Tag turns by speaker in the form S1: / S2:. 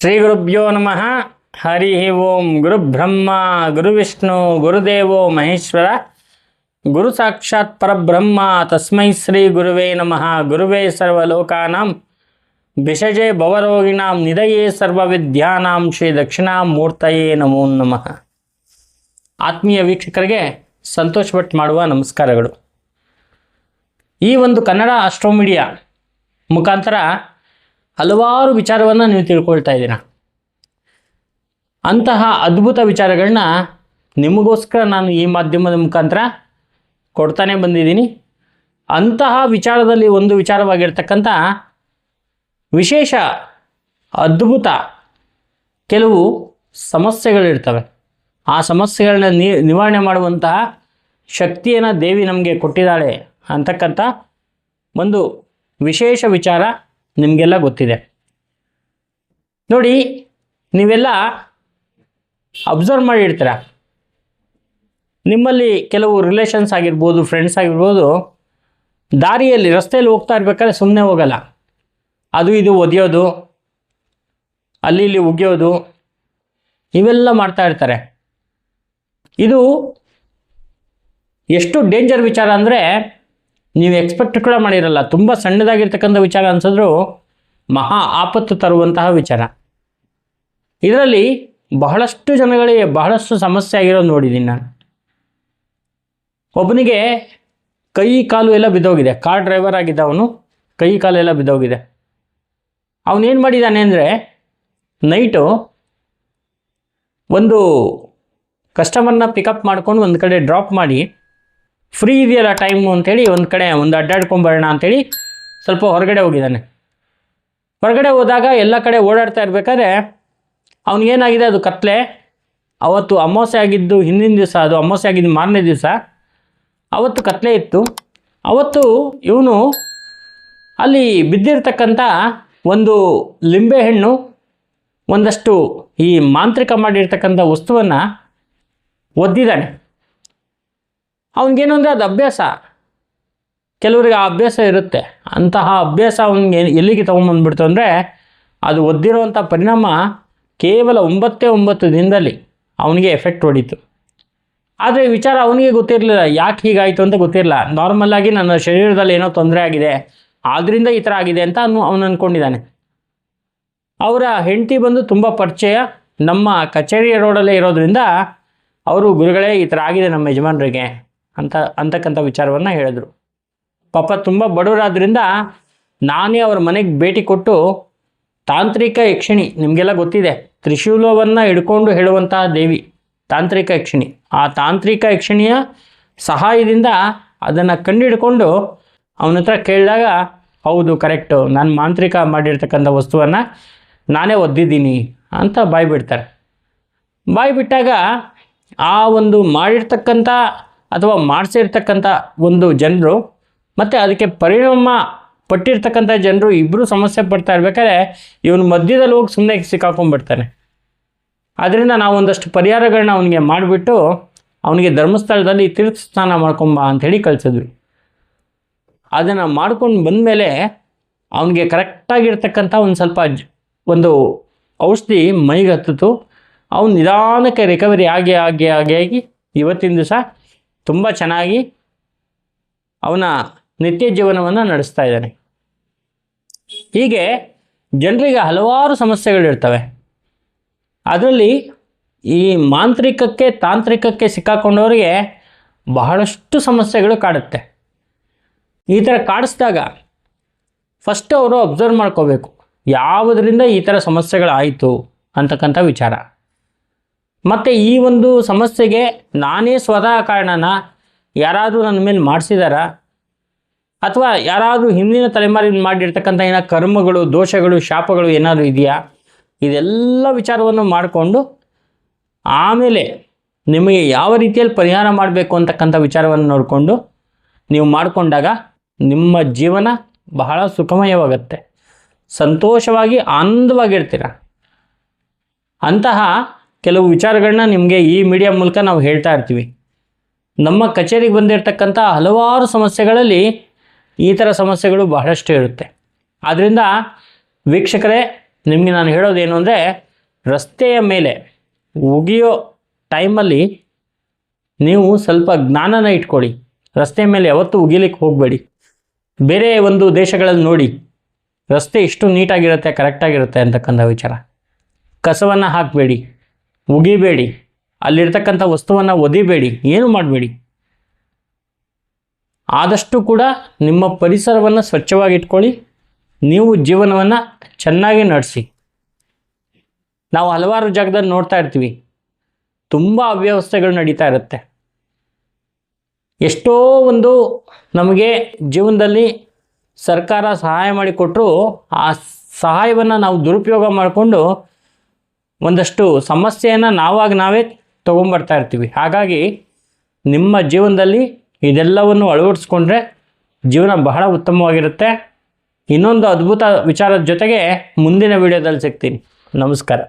S1: ಶ್ರೀ ಗುರುಭ್ಯೋ ನಮಃ. ಹರಿ ಓಂ ಗುರುಬ್ರಹ್ಮ ಗುರುವಿಷ್ಣು ಗುರುದೇವೋ ಮಹೇಶ್ವರ. ಗುರು ಸಾಕ್ಷಾತ್ ಪರಬ್ರಹ್ಮ, ತಸ್ಮೈ ಶ್ರೀ ಗುರುವೇ ನಮಃ. ಗುರುವೇ ಸರ್ವಲೋಕಾನಾಂ, ಭಿಷಜೆ ಭವರೋಗಿಣಾಂ ನಿಧಯೇ ಸರ್ವವಿದ್ಯಾನಾಂ, ಶ್ರೀ ದಕ್ಷಿಣಾಮೂರ್ತಯೇ ನಮೋ ನಮಃ. ಆತ್ಮೀಯ ವೀಕ್ಷಕರಿಗೆ ಸಂತೋಷ ಭಟ್ ಮಾಡುವ ನಮಸ್ಕಾರಗಳು. ಈ ಒಂದು ಕನ್ನಡ ಆಸ್ಟ್ರೋ ಮೀಡಿಯಾ ಮುಖಾಂತರ ಹಲವಾರು ವಿಚಾರವನ್ನು ನೀವು ತಿಳ್ಕೊಳ್ತಾ ಇದ್ದೀರಾ. ಅಂತಹ ಅದ್ಭುತ ವಿಚಾರಗಳನ್ನ ನಿಮಗೋಸ್ಕರ ನಾನು ಈ ಮಾಧ್ಯಮದ ಮುಖಾಂತರ ಕೊಡ್ತಾನೆ ಬಂದಿದ್ದೀನಿ. ಅಂತಹ ವಿಚಾರದಲ್ಲಿ ಒಂದು ವಿಚಾರವಾಗಿರ್ತಕ್ಕಂಥ ವಿಶೇಷ ಅದ್ಭುತ ಕೆಲವು ಸಮಸ್ಯೆಗಳಿರ್ತವೆ. ಆ ಸಮಸ್ಯೆಗಳನ್ನ ನಿ, ನಿವಾರಣೆ ಮಾಡುವಂತಹ ಶಕ್ತಿಯನ್ನು ದೇವಿ ನಮಗೆ ಕೊಟ್ಟಿದ್ದಾಳೆ ಅಂತಕ್ಕಂಥ ಒಂದು ವಿಶೇಷ ವಿಚಾರ ನಿಮಗೆಲ್ಲ ಗೊತ್ತಿದೆ. ನೋಡಿ, ನೀವೆಲ್ಲ ಅಬ್ಸರ್ವ್ ಮಾಡಿರ್ತೀರ? ನಿಮ್ಮಲ್ಲಿ ಕೆಲವು ರಿಲೇಷನ್ಸ್ ಆಗಿರ್ಬೋದು ಫ್ರೆಂಡ್ಸ್ ಆಗಿರ್ಬೋದು, ದಾರಿಯಲ್ಲಿ, ರಸ್ತೆಯಲ್ಲಿ ಹೋಗ್ತಾ ಇರ್ಬೇಕಾದ್ರೆ ಸುಮ್ಮನೆ ಹೋಗಲ್ಲ. ಅದು ಇದು ಒದೆಯೋದು, ಅಲ್ಲಿ ಇಲ್ಲಿ ಉಗಿಯೋದು, ಇವೆಲ್ಲ ಮಾಡ್ತಾ ಇರ್ತಾರೆ. ಇದು ಎಷ್ಟು ಡೇಂಜರ್ ವಿಚಾರ ಅಂದರೆ ನೀವು ಎಕ್ಸ್ಪೆಕ್ಟ್ ಕೂಡ ಮಾಡಿರಲ್ಲ. ತುಂಬ ಸಣ್ಣದಾಗಿರ್ತಕ್ಕಂಥ ವಿಚಾರ ಅನ್ಸಿದ್ರು ಮಹಾ ಆಪತ್ತು ತರುವಂತಹ ವಿಚಾರ. ಇದರಲ್ಲಿ ಬಹಳಷ್ಟು ಜನಗಳಿಗೆ ಬಹಳಷ್ಟು ಸಮಸ್ಯೆ ಆಗಿರೋದು ನೋಡಿದ್ದೀನಿ ನಾನು. ಒಬ್ಬನಿಗೆ ಕೈ ಕಾಲು ಎಲ್ಲ ಬಿದ್ದೋಗಿದೆ. ಕಾರ್ ಡ್ರೈವರ್ ಆಗಿದ್ದ ಅವನು ಕೈ ಕಾಲು ಎಲ್ಲ ಬಿದ್ದೋಗಿದೆ. ಅವನೇನು ಮಾಡಿದ್ದಾನೆ ಅಂದರೆ ನೈಟು ಒಂದು ಕಸ್ಟಮರ್ನ ಪಿಕಪ್ ಮಾಡ್ಕೊಂಡು ಒಂದು ಕಡೆ ಡ್ರಾಪ್ ಮಾಡಿ ಫ್ರೀ ಇದೆಯಲ್ಲ ಟೈಮು ಅಂತೇಳಿ ಒಂದು ಕಡೆ ಒಂದು ಅಡ್ಡಾಡ್ಕೊಂಬರೋಣ ಅಂಥೇಳಿ ಸ್ವಲ್ಪ ಹೊರಗಡೆ ಹೋಗಿದ್ದಾನೆ. ಹೊರಗಡೆ ಹೋದಾಗ ಎಲ್ಲ ಕಡೆ ಓಡಾಡ್ತಾ ಇರಬೇಕಾದ್ರೆ ಅವನಿಗೇನಾಗಿದೆ ಅದು ಕತ್ಲೆ? ಅವತ್ತು ಅಮಾವಾಸ್ಯೆ ಆಗಿದ್ದು ಹಿಂದಿನ ದಿವಸ, ಅದು ಅಮಾವಾಸ್ಯೆ ಆಗಿದ್ದು ಮಾರನೇ ದಿವಸ, ಅವತ್ತು ಕತ್ಲೆ ಇತ್ತು. ಅವತ್ತು ಇವನು ಅಲ್ಲಿ ಬಿದ್ದಿರ್ತಕ್ಕಂಥ ಒಂದು ಲಿಂಬೆ ಲಿಂಬೆಹಣ್ಣು ಒಂದಷ್ಟು ಈ ಮಾಂತ್ರಿಕ ಮಾಡಿರ್ತಕ್ಕಂಥ ವಸ್ತುವನ್ನು ಒದ್ದಿದ್ದಾನೆ. ಅವನಿಗೇನು ಅಂದರೆ ಅದು ಅಭ್ಯಾಸ. ಕೆಲವರಿಗೆ ಆ ಅಭ್ಯಾಸ ಇರುತ್ತೆ. ಅಂತಹ ಅಭ್ಯಾಸ ಅವನಿಗೆ ಎಲ್ಲಿಗೆ ತೊಗೊಂಬಂದ್ಬಿಡ್ತು ಅಂದರೆ ಅದು ಒದ್ದಿರುವಂಥ ಪರಿಣಾಮ ಕೇವಲ ಒಂಬತ್ತೇ ಒಂಬತ್ತು ದಿನದಲ್ಲಿ ಅವನಿಗೆ ಎಫೆಕ್ಟ್ ಹೊಡೀತು. ಆದರೆ ವಿಚಾರ ಅವನಿಗೆ ಗೊತ್ತಿರಲಿಲ್ಲ. ಯಾಕೆ ಹೀಗಾಯಿತು ಅಂತ ಗೊತ್ತಿರಲಿಲ್ಲ. ನಾರ್ಮಲ್ಲಾಗಿ ನನ್ನ ಶರೀರದಲ್ಲಿ ಏನೋ ತೊಂದರೆ ಆಗಿದೆ. ಆದ್ದರಿಂದ ಈ ಥರ ಆಗಿದೆ ಅಂತ ಅವನು ಅವನು ಅಂದ್ಕೊಂಡಿದ್ದಾನೆ ಅವರ ಹೆಂಡತಿ ಬಂದು ತುಂಬ ಪರಿಚಯ. ನಮ್ಮ ಕಚೇರಿ ರೋಡಲ್ಲೇ ಇರೋದ್ರಿಂದ ಅವರು ಗುರುಗಳೇ ಈ ಥರ ಆಗಿದೆ ನಮ್ಮ ಯಜಮಾನರಿಗೆ. ಅಂತ ಅಂತಕ್ಕಂಥ ವಿಚಾರವನ್ನು ಹೇಳಿದ್ರು. ಪಾಪ ತುಂಬ ಬಡವರಾದ್ರಿಂದ ನಾನೇ ಅವ್ರ ಮನೆಗೆ ಭೇಟಿ ಕೊಟ್ಟು ತಾಂತ್ರಿಕ ಯಕ್ಷಿಣಿ, ನಿಮಗೆಲ್ಲ ಗೊತ್ತಿದೆ, ತ್ರಿಶೂಲವನ್ನು ಹಿಡ್ಕೊಂಡು ಹೇಳುವಂತಹ ದೇವಿ, ತಾಂತ್ರಿಕ ಯಕ್ಷಿಣಿ. ಆ ತಾಂತ್ರಿಕ ಯಕ್ಷಿಣಿಯ ಸಹಾಯದಿಂದ ಅದನ್ನು ಕಂಡುಹಿಡ್ಕೊಂಡು ಅವನ ಹತ್ರ ಕೇಳಿದಾಗ, ಹೌದು, ಕರೆಕ್ಟು, ನಾನು ಮಾಂತ್ರಿಕ ಮಾಡಿರ್ತಕ್ಕಂಥ ವಸ್ತುವನ್ನು ನಾನೇ ಒದ್ದಿದ್ದೀನಿ ಅಂತ ಬಾಯಿ ಬಾಯ್ಬಿಟ್ಟಾಗ ಬಾಯಿ ಬಿಟ್ಟಾಗ ಆ ಒಂದು ಮಾಡಿರ್ತಕ್ಕಂಥ ಅಥವಾ ಮಾಡಿಸಿರ್ತಕ್ಕಂಥ ಒಂದು ಜನರು, ಮತ್ತು ಅದಕ್ಕೆ ಪರಿಣಾಮ ಪಟ್ಟಿರ್ತಕ್ಕಂಥ ಜನರು ಇಬ್ಬರು ಸಮಸ್ಯೆ ಪಡ್ತಾ ಇರ್ಬೇಕಾದ್ರೆ ಇವನು ಮಧ್ಯದಲ್ಲಿ ಹೋಗಿ ಸುಮ್ಮನೆ ಸಿಕ್ಕಾಕೊಂಡ್ಬಿಡ್ತಾನೆ. ಆದ್ದರಿಂದ ನಾವು ಒಂದಷ್ಟು ಪರಿಹಾರಗಳನ್ನ ಅವನಿಗೆ ಮಾಡಿಬಿಟ್ಟು ಅವನಿಗೆ ಧರ್ಮಸ್ಥಳದಲ್ಲಿ ತೀರ್ಥ ಸ್ನಾನ ಮಾಡ್ಕೊಂಬ ಅಂಥೇಳಿ ಕಳಿಸಿದ್ವಿ. ಅದನ್ನು ಮಾಡ್ಕೊಂಡು ಬಂದಮೇಲೆ ಅವನಿಗೆ ಕರೆಕ್ಟಾಗಿರ್ತಕ್ಕಂಥ ಒಂದು ಸ್ವಲ್ಪ ಒಂದು ಔಷಧಿ ಮೈಗೆ ಹತ್ತಿತು ಅವನು ನಿಧಾನಕ್ಕೆ ರಿಕವರಿ ಆಗಿ ಆಗಿ ಆಗಿ ಆಗಿ ಇವತ್ತಿನ ದಿವಸ ತುಂಬ ಚೆನ್ನಾಗಿ ಅವನ ನಿತ್ಯ ಜೀವನವನ್ನು ನಡೆಸ್ತಾ ಇದ್ದಾನೆ. ಹೀಗೆ ಜನರಿಗೆ ಹಲವಾರು ಸಮಸ್ಯೆಗಳಿರ್ತವೆ ಅದರಲ್ಲಿ ಈ ಮಾಂತ್ರಿಕಕ್ಕೆ, ತಾಂತ್ರಿಕಕ್ಕೆ ಸಿಕ್ಕಾಕೊಂಡವರಿಗೆ ಬಹಳಷ್ಟು ಸಮಸ್ಯೆಗಳು ಕಾಡುತ್ತೆ. ಈ ಥರ ಕಾಡಿಸಿದಾಗ ಫಸ್ಟ್ ಅವರು ಅಬ್ಸರ್ವ್ ಮಾಡ್ಕೋಬೇಕು. ಯಾವುದರಿಂದ ಈ ಥರ ಸಮಸ್ಯೆಗಳಾಯಿತು ಅಂತಕ್ಕಂಥ ವಿಚಾರ. ಮತ್ತು ಈ ಒಂದು ಸಮಸ್ಯೆಗೆ ನಾನೇ ಸ್ವತಃ ಕಾರಣನ ಯಾರಾದರೂ ನನ್ನ ಮೇಲೆ ಮಾಡಿಸಿದಾರಾ? ಅಥವಾ ಯಾರಾದರೂ ಹಿಂದಿನ ತಲೆಮಾರಿನ ಮಾಡಿರ್ತಕ್ಕಂಥ ಏನೋ ಕರ್ಮಗಳು, ದೋಷಗಳು, ಶಾಪಗಳು ಏನಾದರೂ ಇದೆಯಾ? ಇದೆಲ್ಲ ವಿಚಾರವನ್ನು ಮಾಡಿಕೊಂಡು ಆಮೇಲೆ ನಿಮಗೆ ಯಾವ ರೀತಿಯಲ್ಲಿ ಪರಿಹಾರ ಮಾಡಬೇಕು ಅಂತಕ್ಕಂಥ ವಿಚಾರವನ್ನು ನೋಡಿಕೊಂಡು ನೀವು ಮಾಡಿಕೊಂಡಾಗ ನಿಮ್ಮ ಜೀವನ ಬಹಳ ಸುಖಮಯವಾಗುತ್ತೆ. ಸಂತೋಷವಾಗಿ ಆನಂದವಾಗಿರ್ತೀರ. ಅಂತಹ ಕೆಲವು ವಿಚಾರಗಳನ್ನ ನಿಮಗೆ ಈ ಮೀಡಿಯಾ ಮೂಲಕ ನಾವು ಹೇಳ್ತಾ ಇರ್ತೀವಿ. ನಮ್ಮ ಕಚೇರಿಗೆ ಬಂದಿರತಕ್ಕಂಥ ಹಲವಾರು ಸಮಸ್ಯೆಗಳಲ್ಲಿ ಈ ಥರ ಸಮಸ್ಯೆಗಳು ಬಹಳಷ್ಟು ಇರುತ್ತೆ. ಆದ್ದರಿಂದ ವೀಕ್ಷಕರೇ, ನಿಮಗೆ ನಾನು ಹೇಳೋದೇನು ಅಂದರೆ, ರಸ್ತೆಯ ಮೇಲೆ ಒಗೆಯೋ ಟೈಮಲ್ಲಿ ನೀವು ಸ್ವಲ್ಪ ಜ್ಞಾನನ ಇಟ್ಕೊಳ್ಳಿ. ರಸ್ತೆ ಮೇಲೆ ಯಾವತ್ತೂ ಉಗಿಲಿಕ್ಕೆ ಹೋಗಬೇಡಿ. ಬೇರೆ ಒಂದು ದೇಶಗಳಲ್ಲಿ ನೋಡಿ, ರಸ್ತೆ ಇಷ್ಟು ನೀಟಾಗಿರುತ್ತೆ ಕರೆಕ್ಟಾಗಿರುತ್ತೆ ಅಂತಕ್ಕಂಥ ವಿಚಾರ. ಕಸವನ್ನು ಹಾಕಬೇಡಿ. ಉಗಿಬೇಡಿ ಅಲ್ಲಿರ್ತಕ್ಕಂಥ ವಸ್ತುವನ್ನು ಒದಿಬೇಡಿ. ಏನು ಮಾಡಬೇಡಿ? ಆದಷ್ಟು ಕೂಡ ನಿಮ್ಮ ಪರಿಸರವನ್ನು ಸ್ವಚ್ಛವಾಗಿ ಇಟ್ಕೊಳ್ಳಿ ನೀವು ಜೀವನವನ್ನು ಚೆನ್ನಾಗಿ ನಡೆಸಿ. ನಾವು ಹಲವಾರು ಜಾಗದಲ್ಲಿ ನೋಡ್ತಾ ಇರ್ತೀವಿ. ತುಂಬ ಅವ್ಯವಸ್ಥೆಗಳು ನಡೀತಾ ಇರುತ್ತೆ. ಎಷ್ಟೋ ಒಂದು ನಮಗೆ ಜೀವನದಲ್ಲಿ ಸರ್ಕಾರ ಸಹಾಯ ಮಾಡಿಕೊಟ್ಟರು ಆ ಸಹಾಯವನ್ನು ನಾವು ದುರುಪಯೋಗ ಮಾಡಿಕೊಂಡು ಒಂದಷ್ಟು ಸಮಸ್ಯೆಯನ್ನು ನಾವಾಗ ನಾವೇ ತೊಗೊಂಬರ್ತಾ ಇರ್ತೀವಿ. ಹಾಗಾಗಿ ನಿಮ್ಮ ಜೀವನದಲ್ಲಿ ಇದೆಲ್ಲವನ್ನು ಅಳವಡಿಸ್ಕೊಂಡ್ರೆ ಜೀವನ ಬಹಳ ಉತ್ತಮವಾಗಿರುತ್ತೆ. ಇನ್ನೊಂದು ಅದ್ಭುತ ವಿಚಾರದ ಜೊತೆಗೆ ಮುಂದಿನ ವಿಡಿಯೋದಲ್ಲಿ ಸಿಗ್ತೀನಿ. ನಮಸ್ಕಾರ.